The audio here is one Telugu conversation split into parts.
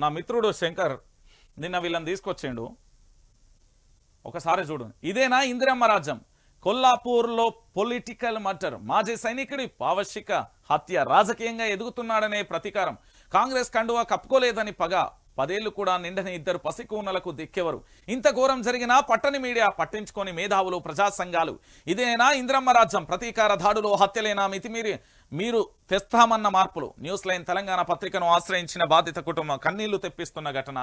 నా మిత్రుడు శంకర్ నిన్న వీళ్ళని తీసుకొచ్చిండు. ఒకసారి చూడు. ఇదేనా ఇందిరమ్మ రాజ్యం? కొల్లాపూర్లో పొలిటికల్ మర్డర్. మాజీ సైనికుడి పావశిక హత్య రాజకీయంగా ఎదుగుతున్నాడనే ప్రతీకారం. కాంగ్రెస్ కండువా కప్పుకోలేదని పగ పదేళ్ళు కూడా నిండని ఇద్దరు పసికూనలకు దిక్కెవరు. ఇంత ఘోరం జరిగినా పట్టని మీడియా పట్టించుకొని మేధావులు ప్రజా సంఘాలు. ఇదేనా ఇంద్రమ్మ రాజ్యం? ప్రతీకార దాడులో హత్యలేనా మితిమీరి? మీరు తెస్తామన్న మార్పులు. న్యూస్ లైన్ తెలంగాణ పత్రికను ఆశ్రయించిన బాధిత కుటుంబం కన్నీళ్ళు తెప్పిస్తున్న ఘటన.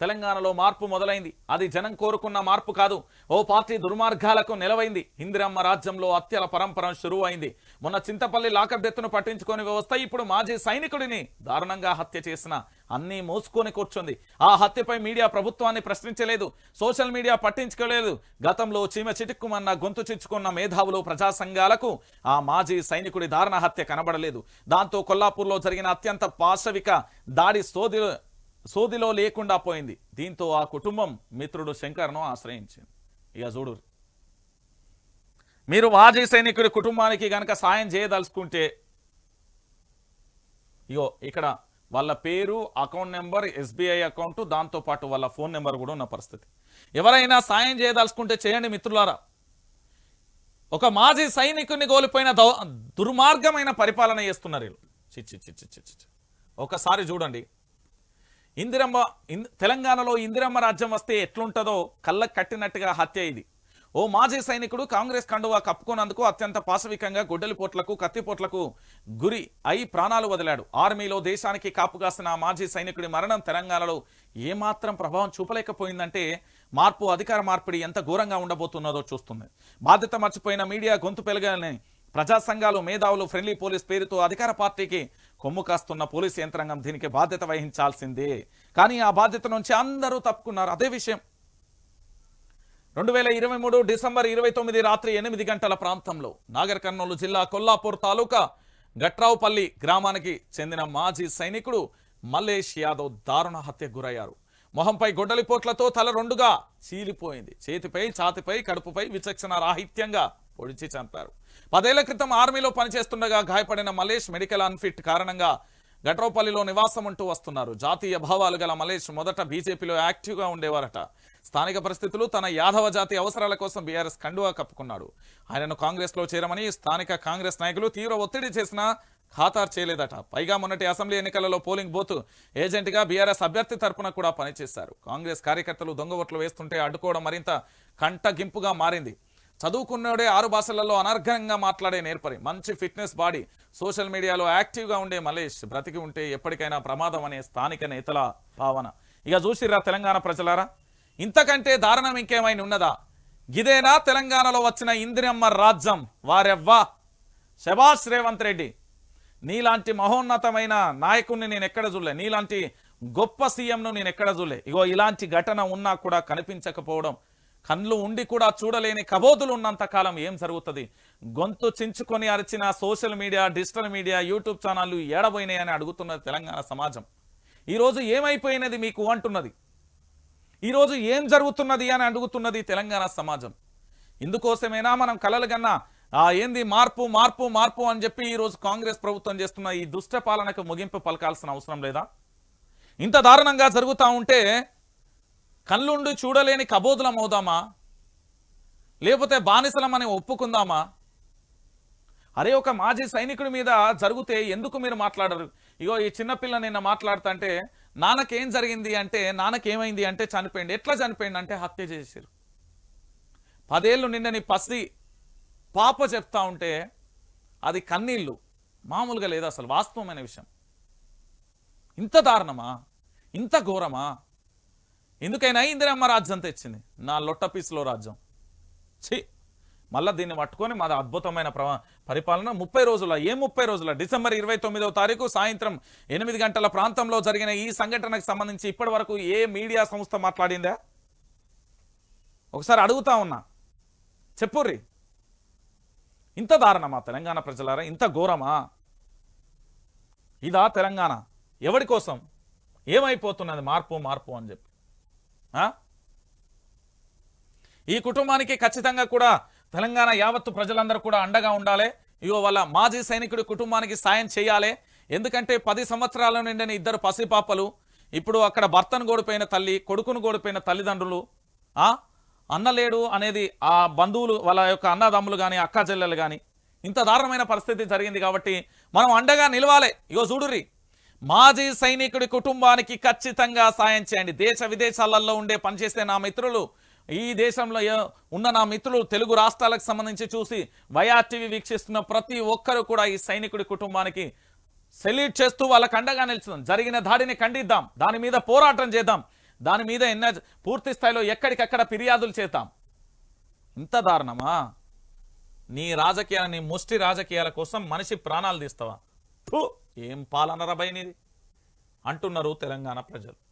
తెలంగాణలో మార్పు మొదలైంది. అది జనం కోరుకున్న మార్పు కాదు. ఓ పార్టీ దుర్మార్గాలకు నిలవైంది. ఇందిరమ్మ రాజ్యంలో హత్యల పరంపర శురువైంది. మొన్న చింతపల్లి లాకప్ డెత్తును పట్టించుకొని వ్యవస్థ ఇప్పుడు మాజీ సైనికుడిని దారుణంగా హత్య చేసిన అన్నీ మోసుకొని కూర్చుంది. ఆ హత్యపై మీడియా ప్రభుత్వాన్ని ప్రశ్నించలేదు. సోషల్ మీడియా పట్టించుకోలేదు. గతంలో చీమ చిటుక్కుమన్న గొంతు చిచ్చుకున్న మేధావులు ప్రజా సంఘాలకు ఆ మాజీ సైనికుడి దారుణ హత్య కనబడలేదు. దాంతో కొల్లాపూర్లో జరిగిన అత్యంత పాశవిక దాడి సోది సోదిలో లేకుండా పోయింది. దీంతో ఆ కుటుంబం మిత్రుడు శంకర్ను ఆశ్రయించింది. ఇక చూడు. మీరు మాజీ సైనికుడి కుటుంబానికి గనక సాయం చేయదలుచుకుంటే ఇగో ఇక్కడ వాళ్ళ పేరు అకౌంట్ నెంబర్ ఎస్బీఐ అకౌంట్ దాంతో పాటు వాళ్ళ ఫోన్ నెంబర్ కూడా ఉన్న పరిస్థితి. ఎవరైనా సాయం చేయదలుచుకుంటే చేయండి మిత్రులారా. ఒక మాజీ సైనికుడిని కోల్పోయిన దుర్మార్గమైన పరిపాలన చేస్తున్నారు వీళ్ళు. చిచ్చి చిచ్చి చిచ్చి ఒకసారి చూడండి. ఇందిరమ్మ తెలంగాణలో ఇందిరమ్మ రాజ్యం వస్తే ఎట్లుంటుందో కళ్ళకు కట్టినట్టుగా హత్య ఇది. ఓ మాజీ సైనికుడు కాంగ్రెస్ కండువా కప్పుకున్నందుకు అత్యంత పాశవికంగా గొడ్డలిపోట్లకు కత్తిపోట్లకు గురి అయి ప్రాణాలు వదిలాడు. ఆర్మీలో దేశానికి కాపుగాసిన ఆ మాజీ సైనికుడి మరణం తెలంగాణలో ఏమాత్రం ప్రభావం చూపలేకపోయిందంటే మార్పు అధికార మార్పిడి ఎంత ఘోరంగా ఉండబోతున్నదో చూస్తుంది. బాధ్యత మర్చిపోయిన మీడియా గొంతు పెరగాలని ప్రజా సంఘాలు మేధావులు ఫ్రెండ్లీ పోలీస్ పేరుతో అధికార పార్టీకి కొమ్ము కాస్తున్న పోలీస్ యంత్రాంగం దీనికి బాధ్యత వహించాల్సిందే. కానీ ఆ బాధ్యత నుంచి అందరూ తప్పుకున్నారు. అదే విషయం. రెండు వేల ఇరవై మూడు డిసెంబర్ ఇరవై తొమ్మిది రాత్రి ఎనిమిది గంటల ప్రాంతంలో నాగర్ కర్నూలు జిల్లా కొల్లాపూర్ తాలూకా గట్రావుపల్లి గ్రామానికి చెందిన మాజీ సైనికుడు మల్లేష్ యాదవ్ దారుణ హత్యకు గురయ్యారు. మొహంపై గొడ్డలిపోట్లతో తల రెండుగా చీలిపోయింది. చేతిపై ఛాతిపై కడుపుపై విచక్షణ రాహిత్యంగా పొడిచి చంపారు. పదేళ్ళ క్రితం ఆర్మీలో పనిచేస్తుండగా గాయపడిన మలేష్ మెడికల్ అన్ఫిట్ కారణంగా గట్రోపల్లిలో నివాసం అంటూ వస్తున్నారు. జాతీయ భావాలు గల మలేష్ మొదట బీజేపీలో యాక్టివ్గా ఉండేవారట. స్థానిక పరిస్థితులు తన యాదవ జాతి అవసరాల కోసం బీఆర్ఎస్ కండువా కప్పుకున్నాడు. ఆయనను కాంగ్రెస్లో చేరమని స్థానిక కాంగ్రెస్ నాయకులు తీవ్ర ఒత్తిడి చేసినా ఖాతారు చేయలేదట. పైగా మొన్నటి అసెంబ్లీ ఎన్నికలలో పోలింగ్ బూత్ ఏజెంట్గా బీఆర్ఎస్ అభ్యర్థి తరపున కూడా పనిచేశారు. కాంగ్రెస్ కార్యకర్తలు దొంగ ఓట్లు వేస్తుంటే అడ్డుకోవడం మరింత కంటగింపుగా మారింది. చదువుకున్నోడే ఆరు భాషలలో అనర్ఘంగా మాట్లాడే నేర్పరి. మంచి ఫిట్నెస్ బాడీ. సోషల్ మీడియాలో యాక్టివ్గా ఉండే మలేష్ బ్రతికి ఉంటే ఎప్పటికైనా ప్రమాదం అనే స్థానిక నేతల భావన. ఇక చూసిరా తెలంగాణ ప్రజలారా? ఇంతకంటే దారుణం ఇంకేమైనా ఉన్నదా? గిదేనా తెలంగాణలో వచ్చిన ఇందిరమ్మ రాజ్యం? వారెవ్వా? శభాష్ రేవంత్ రెడ్డి. నీలాంటి మహోన్నతమైన నాయకుడిని నేను ఎక్కడ చూడలే. నీలాంటి గొప్ప సీఎంను నేను ఎక్కడ చూడలే. ఇగో ఇలాంటి ఘటన ఉన్నా కూడా కనిపించకపోవడం కళ్ళు ఉండి కూడా చూడలేని కబోదులు ఉన్నంత కాలం ఏం జరుగుతుంది? గొంతు చించుకొని అరిచిన social media digital media YouTube ఛానళ్ళు ఏడబోయినాయని అడుగుతున్నది తెలంగాణ సమాజం. ఈరోజు ఏమైపోయినది మీకు అంటున్నది? ఈరోజు ఏం జరుగుతున్నది అని అడుగుతున్నది తెలంగాణ సమాజం. ఇందుకోసమేనా మనం కలలు కన్నా ఆ ఏంది మార్పు మార్పు మార్పు అని చెప్పి ఈరోజు కాంగ్రెస్ ప్రభుత్వం చేస్తున్న ఈ దుష్ట పాలనకు ముగింపు పలకాల్సిన అవసరం లేదా? ఇంత దారుణంగా జరుగుతూ ఉంటే కళ్ళుండి చూడలేని కబోధులం అవుదామా? లేకపోతే బానిసలమని ఒప్పుకుందామా? అరే ఒక మాజీ సైనికుడి మీద జరిగితే ఎందుకు మీరు మాట్లాడరు? ఇగో ఈ చిన్నపిల్ల నిన్న మాట్లాడుతుంటే నాన్నకేం జరిగింది అంటే నాన్నకేమైంది అంటే చనిపోయింది ఎట్లా చనిపోయింది అంటే హత్య చేశారు. పదేళ్ళు నిన్నని పసి పాప చెప్తా ఉంటే అది కన్నీళ్ళు. మామూలుగా లేదు అసలు వాస్తవమైన విషయం. ఇంత దారుణమా? ఇంత ఘోరమా? ఎందుకైనా ఇందిరమ్మ రాజ్యం తెచ్చింది. నా లొట్టపీస్లో రాజ్యం. ఛీ! మళ్ళా దీన్ని పట్టుకొని మాది అద్భుతమైన ప్రవా పరిపాలన. ముప్పై రోజుల ఏ ముప్పై రోజుల? డిసెంబర్ ఇరవై తొమ్మిదవ తారీఖు సాయంత్రం ఎనిమిది గంటల ప్రాంతంలో జరిగిన ఈ సంఘటనకు సంబంధించి ఇప్పటి వరకు ఏ మీడియా సంస్థ మాట్లాడిందా? ఒకసారి అడుగుతా ఉన్నా. చెప్పుర్రి. ఇంత దారుణమా తెలంగాణ ప్రజలారా? ఇంత ఘోరమా? ఇదా తెలంగాణ. ఎవడి కోసం? ఏమైపోతున్నది? మార్పు మార్పు అని చెప్పి. ఈ కుటుంబానికి ఖచ్చితంగా కూడా తెలంగాణ యావత్తు ప్రజలందరూ కూడా అండగా ఉండాలి. ఇగో వాళ్ళ మాజీ సైనికుడి కుటుంబానికి సాయం చేయాలి. ఎందుకంటే పది సంవత్సరాల నిండిన ఇద్దరు పసిపాపలు ఇప్పుడు అక్కడ భర్తను గోడిపోయిన తల్లి కొడుకును కోడిపోయిన తల్లిదండ్రులు ఆ? అన్న లేడు అనేది ఆ బంధువులు వాళ్ళ యొక్క అన్నదమ్ములు కానీ అక్క చెల్లెలు కానీ ఇంత దారుణమైన పరిస్థితి జరిగింది కాబట్టి మనం అండగా నిలవాలి. ఇగో చూడుర్రీ. మాజీ సైనికుడి కుటుంబానికి ఖచ్చితంగా సాయం చేయండి. దేశ విదేశాలలో ఉండే పనిచేసే నా మిత్రులు ఈ దేశంలో ఉన్న నా మిత్రులు తెలుగు రాష్ట్రాలకు సంబంధించి చూసి వైఆర్టీవీ వీక్షిస్తున్న ప్రతి ఒక్కరూ కూడా ఈ సైనికుడి కుటుంబానికి సెల్యూట్ చేస్తూ వాళ్ళకు అండగా నిలుచుదాం. జరిగిన దాడిని ఖండిద్దాం. దాని మీద పోరాటం చేద్దాం. దాని మీద ఎన్న పూర్తి స్థాయిలో ఎక్కడికక్కడ ఫిర్యాదులు చేద్దాం. ఇంత దారుణమా? నీ రాజకీయాల నీ ముష్టి రాజకీయాల కోసం మనిషి ప్రాణాలు తీస్తావా? ఏం పాలనరా బయనిది అంటున్నారు తెలంగాణ ప్రజలు.